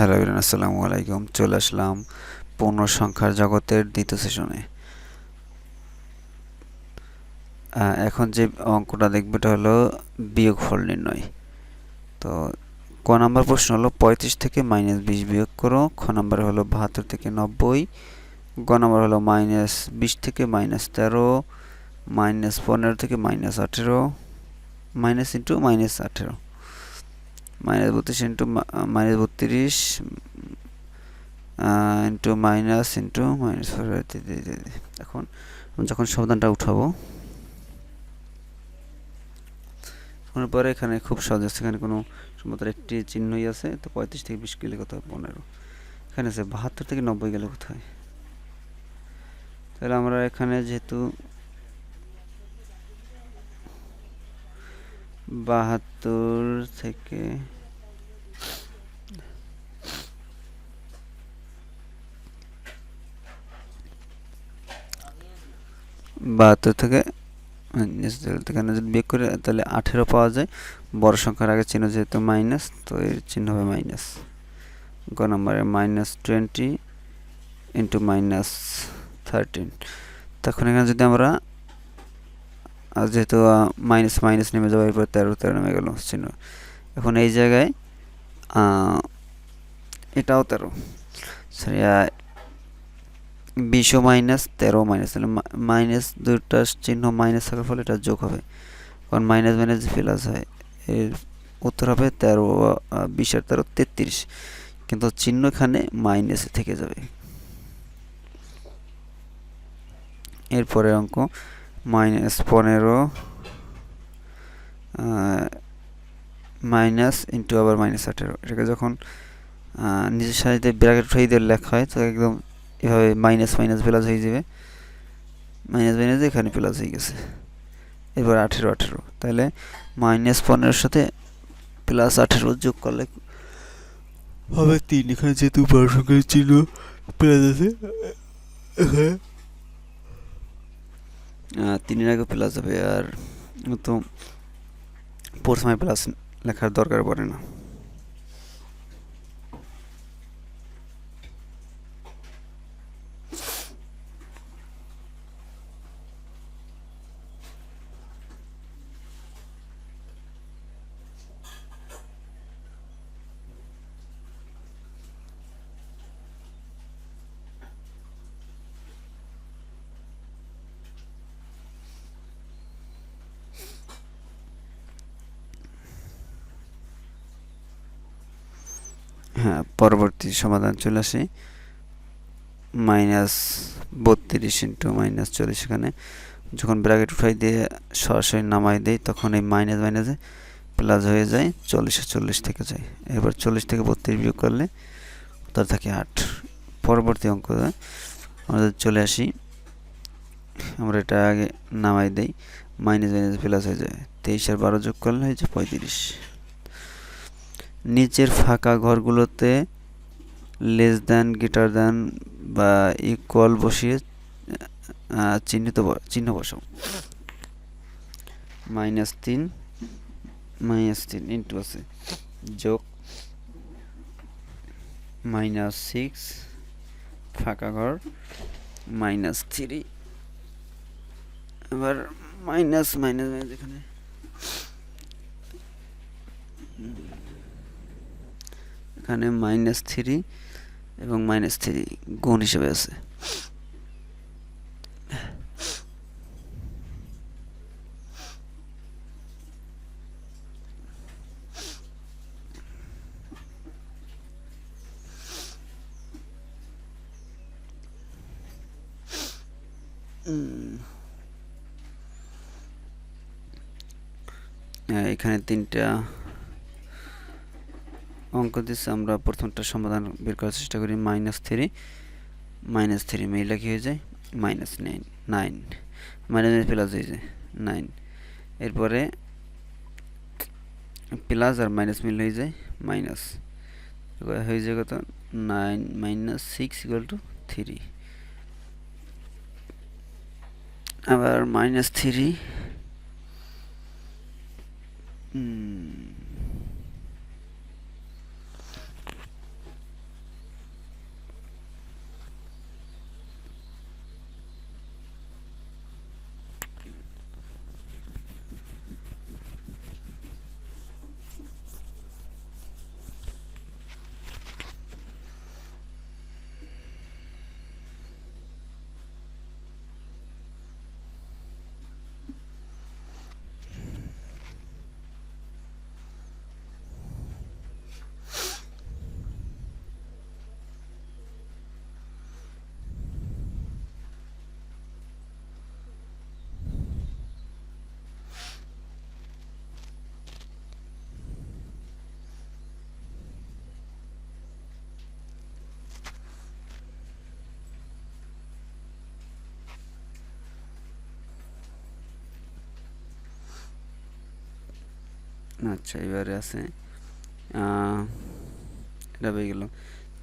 Hello everyone, আসসালামু আলাইকুম। চলে আসলাম পূর্ণ সংখ্যার জগতের দ্বিতীয় সেশনে এখন যে অঙ্কটা দেখবে এটা হলো বিয়োগফল নির্ণয়। তো ক নাম্বার প্রশ্ন হলো পঁয়ত্রিশ থেকে মাইনাস বিশ বিয়োগ করো। খ নাম্বার হলো বাহাত্তর থেকে নব্বই। গ নাম্বার হলো মাইনাস বিশ থেকে মাইনাস তেরো। মাইনাস পনেরো থেকে মাইনাস আঠেরো। মাইনাস ইন্টু মাইনাস আঠেরো। মাইনাস বত্রিশ ইন্টু মাইনাস বত্রিশ ইন্টু মাইনাস ইন্টু মাইনাস এখন যখন সমাধানটা উঠাবো ওঠানোর পরে এখানে খুব সহজ আছে। এখানে কোনো সমুদ্র একটি চিহ্নই আছে, তো পঁয়ত্রিশ থেকে বিশ গেলে কোথায় পনেরো। এখানে আছে বাহাত্তর থেকে নব্বই গেলে কোথায় তাহলে আমরা এখানে যেহেতু বাহাত্তর থেকে বাহাত্তর থেকে এখানে যদি বিয়োগ করে, তাহলে আঠেরো পাওয়া যায়। বড় সংখ্যার আগে চিহ্ন যেহেতু মাইনাস, তো এর চিহ্ন হবে মাইনাস। গ নম্বরে minus twenty into minus thirteen. তখন এখানে যদি আমরা যেহেতু মাইনাস মাইনাস নেমে যাওয়ার এরপর তেরো তেরো নেমে গেল, চিহ্ন। এখন এই জায়গায় এটাও তেরো। সরি বিশও মাইনাস তেরো মাইনাস তাহলে মাইনাস দুটা চিহ্ন মাইনাস থাকার ফলে এটা যোগ হবে। কারণ মাইনাস মাইনাস প্লাস হয়, এর উত্তর হবে তেরো বিশ আর তেরো তেত্রিশ। কিন্তু চিহ্ন এখানে মাইনাসে থেকে যাবে। এরপরে অঙ্ক মাইনাস পনেরো মাইনাস ইন্টু আবার মাইনাস আঠেরো। এটাকে যখন নিজের সারিতে ব্র্যাকেট উঠাই দিয়ে লেখা হয় তো একদম এভাবে মাইনাস মাইনাস প্লাস হয়ে যাবে। মাইনাস মাইনাস এখানে প্লাস হয়ে গেছে। এবার আঠেরো আঠেরো। তাহলে মাইনাস পনেরোর সাথে প্লাস আঠেরো যোগ করলে হবে তিন। এখানে যেহেতু বড় চিহ্ন প্লাস আছে, এখানে তিনের আগে প্লাস হবে আর তো প্রথমে প্লাস লেখার দরকার পড়ে না। হ্যাঁ পরবর্তী সমাধান চলে আসে। মাইনাস বত্রিশ ইন্টু মাইনাস চল্লিশ এখানে। যখন ব্র্যাকেট উঠাই দিয়ে সরাসরি নামাই দেয়, তখন এই মাইনাস মাইনাসে প্লাস হয়ে যায়, চল্লিশে চল্লিশ থেকে যায়। এবার চল্লিশ থেকে বত্রিশ বিয়োগ করলে তার থাকে আট। পরবর্তী অঙ্ক আমাদের চলে আসি। আমরা এটা আগে নামাই দেই, মাইনাস মাইনাস প্লাস হয়ে যায়। তেইশ আর বারো যোগ করলে হয়েছে পঁয়ত্রিশ। নিচের ফাঁকা ঘরগুলোতে লেস দ্যান গিটার দ্যান বা ইকুয়াল বসিয়ে চিহ্নিত চিহ্ন বসাও। মাইনাস তিন মাইনাস তিন ইন্টু আছে। যোগ, মাইনাস সিক্স, ফাঁকা ঘর, minus three. Minus minus minus এখানে এখানে মাইনাস থ্রি এবং মাইনাস থ্রি গুণ হিসেবে আছে। এখানে তিনটা অঙ্ক দিচ্ছে আমরা প্রথমটা সমাধান বের করার চেষ্টা করি মাইনাস থ্রি মাইনাস থ্রি মেইলা কি হয়ে যায়? Minus nine nine minus plus হয়ে যায় নাইন এরপরে প্লাস আর মাইনাস মিল হয়ে যায় মাইনাস হয়ে যায় কত? Nine minus six equal to three আবার মাইনাস থ্রি আচ্ছা এবারে আছে এটা পেয়ে গেল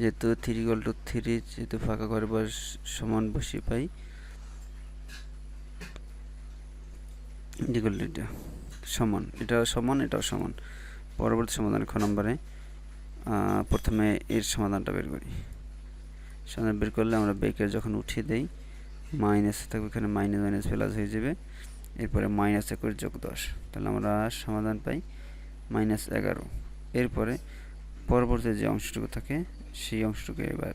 যেহেতু থ্রি ইকুয়াল টু থ্রি যেহেতু ফাঁকা ঘরে বয়স সমান বসিয়ে পাই ইকুয়াল এটা সমান, এটাও সমান এটাও সমান। পরবর্তী সমাধান খ নম্বরে প্রথমে এর সমাধানটা বের করি। সমাধান বের করলে আমরা বেকের যখন উঠিয়ে দেই মাইনাস থাকবে এখানে মাইনাস মাইনাস প্লাস হয়ে যাবে। এরপরে মাইনাস একুশ যোগ দশ। তাহলে আমরা সমাধান পাই মাইনাস এগারো। এরপরে পরবর্তী যে অংশটুকু থাকে, সেই অংশটুকু এবার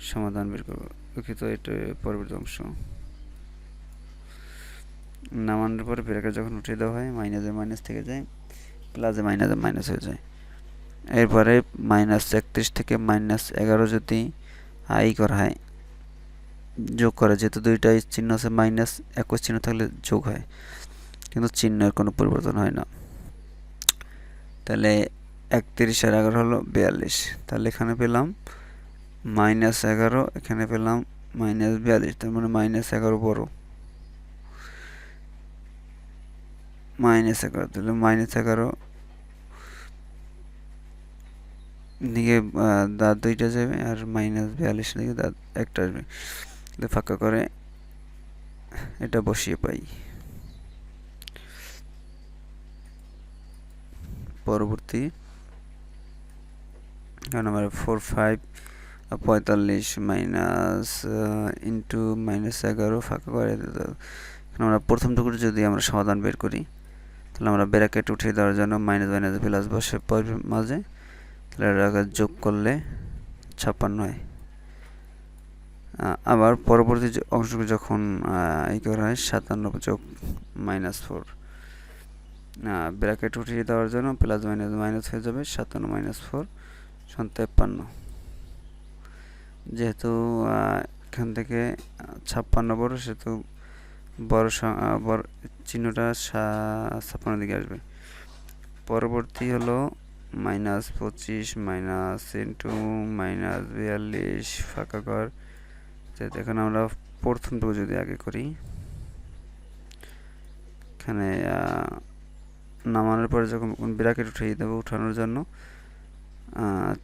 সমাধান বের করব। ওকে তো এটা পরবর্তী অংশ। নামানোর পরে ব্রেকেট যখন উঠিয়ে দেওয়া হয়, মাইনাসে মাইনাস থেকে যায়, প্লাসে মাইনাসে মাইনাস হয়ে যায়। এরপরে মাইনাস একত্রিশ থেকে মাইনাস এগারো যদি আই করা হয়, যোগ করা, যেহেতু দুইটাই চিহ্ন আছে, মাইনাস একুশ চিহ্ন থাকলে যোগ হয়। কিন্তু চিহ্নের কোনো পরিবর্তন হয় না। তাহলে একত্রিশ আর এগারো হলো বিয়াল্লিশ। তাহলে এখানে পেলাম মাইনাস এগারো, এখানে পেলাম মাইনাস বিয়াল্লিশ, তার মানে মাইনাস এগারো বড়। মাইনাস এগারো, তাহলে মাইনাস এগারো দিকে দাঁত দুইটা যাবে আর মাইনাস বিয়াল্লিশ দিকে দাঁত একটা আসবে। ফাঁকা করে এটা বসিয়ে পাই। পরবর্তী। নাম্বার ফোর ফাইভ পঁয়তাল্লিশ মাইনাস ইন্টু মাইনাস এগারো ফাঁকা করে আমরা প্রথম প্রথমটুকুর যদি আমরা সমাধান বের করি তাহলে আমরা ব্র্যাকেট উঠিয়ে দেওয়ার জন্য মাইনাস মাইনাস প্লাস বসে মাঝে। তাহলে যোগ করলে ছাপ্পান্ন হয়। আবার পরবর্তী অংশটুকু যখন আহ, ই করা হয় সাতান্ন যোগ মাইনাস ফোর ব্র্যাকেট উঠিয়ে দেওয়ার জন্য প্লাস মাইনাস মাইনাস হয়ে যাবে সাতান্ন মাইনাস ফোর সমান তেপ্পান্ন। যেহেতু এখান থেকে ছাপ্পান্ন বড়, সেহেতু বড় বড় চিহ্নটা ছাপ্পান্ন দিকে আসবে। পরবর্তী হলো মাইনাস পঁচিশ মাইনাস ইন্টু মাইনাস বিয়াল্লিশ, ফাঁকা ঘর। এখন আমরা প্রথমটুকু যদি আগে করি, এখানে নামানোর পরে যখন ব্র্যাকেট উঠিয়ে দেবো উঠানোর জন্য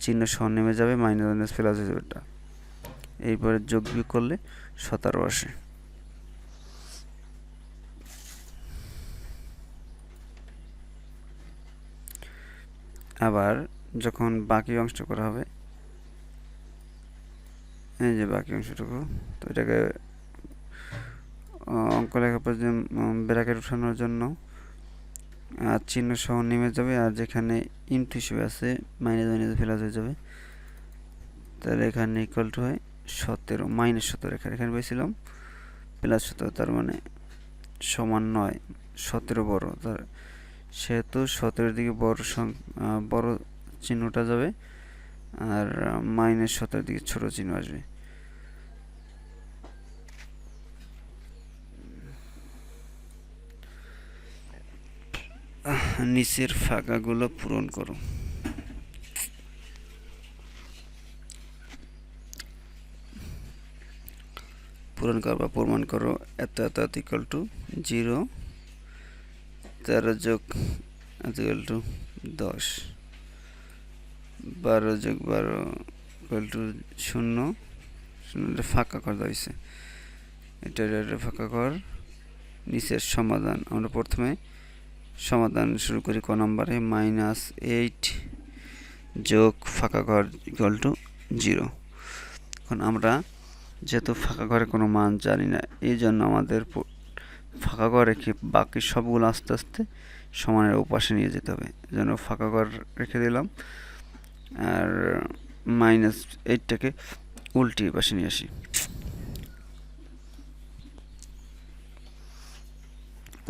চিহ্ন সহ নেমে যাবে মাইনাস মাইনাস প্লাস হয়ে যাবে এটা এইবারে যোগ বিয়োগ করলে সতেরো আসে। আবার যখন বাকি অংশ করা হবে, এই যে বাকি অংশটুকু, তো এটাকে অঙ্ক লেখার পর যে ব্র্যাকেট উঠানোর জন্য আর চিহ্ন সহ নেমে যাবে আর যেখানে ইন্টু হিসেবে আছে মাইনাস মাইনাস প্লাস হয়ে যাবে। তাহলে এখানে ইকুয়াল টু হয় সতেরো মাইনাস সতেরো এখানে এখানে পেয়েছিলাম প্লাস সতেরো, তার মানে সমান নয়, সতেরো বড়। তার সেহেতু সতেরোর দিকে বড় বড় চিহ্নটা যাবে আর মাইনাস সতেরোর দিকে ছোট চিহ্ন আসবে। নিচের ফাঁকাগুলো পূরণ করো। পূরণ করো বা প্রমাণ করো, এত এত এত ইকাল টু জিরো তেরো যোগ এত ইকাল টু দশ, বারো যোগ বারো ইকাল টু শূন্য শূন্যটা ফাঁকা করা হয়েছে। এটা ফাঁকা কর, নিচের সমাধান, আমরা প্রথমে সমাধান শুরু করি ক নম্বরে, মাইনাস এইট যোগ ফাঁকা ঘর ইকুয়াল টু জিরো এখন আমরা যেহেতু ফাঁকা ঘরে কোনো মান জানি না, এই জন্য আমাদের ফাঁকা ঘর রেখে বাকি সবগুলো আস্তে আস্তে সমানের উপাসে নিয়ে যেতে হবে। জন্য ফাঁকা ঘর রেখে দিলাম। আর মাইনাস এইটটাকে উল্টি পাশে নিয়ে আসি।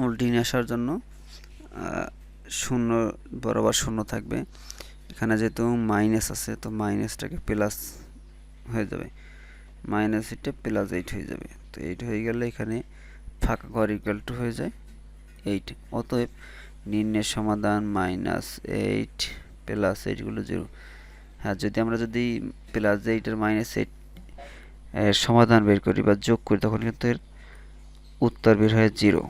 উল্টি নিয়ে আসার জন্য শূন্য, বরাবর শূন্য থাকবে। এখানে যেহেতু মাইনাস আছে, তো মাইনাসটাকে প্লাস হয়ে যাবে। মাইনাস এইটটা প্লাস এইট হয়ে যাবে। তো এইট হয়ে গেলে এখানে ফাঁকা ঘর ইকুয়াল টু হয়ে যায় এইট অতএব নির্ণয়ের সমাধান মাইনাস এইট প্লাস এইটগুলো জিরো। হ্যাঁ যদি আমরা যদি প্লাস এইট আর মাইনাস এইট সমাধান বের করি বা যোগ করি, তখন কিন্তু এর উত্তর বের হয় জিরো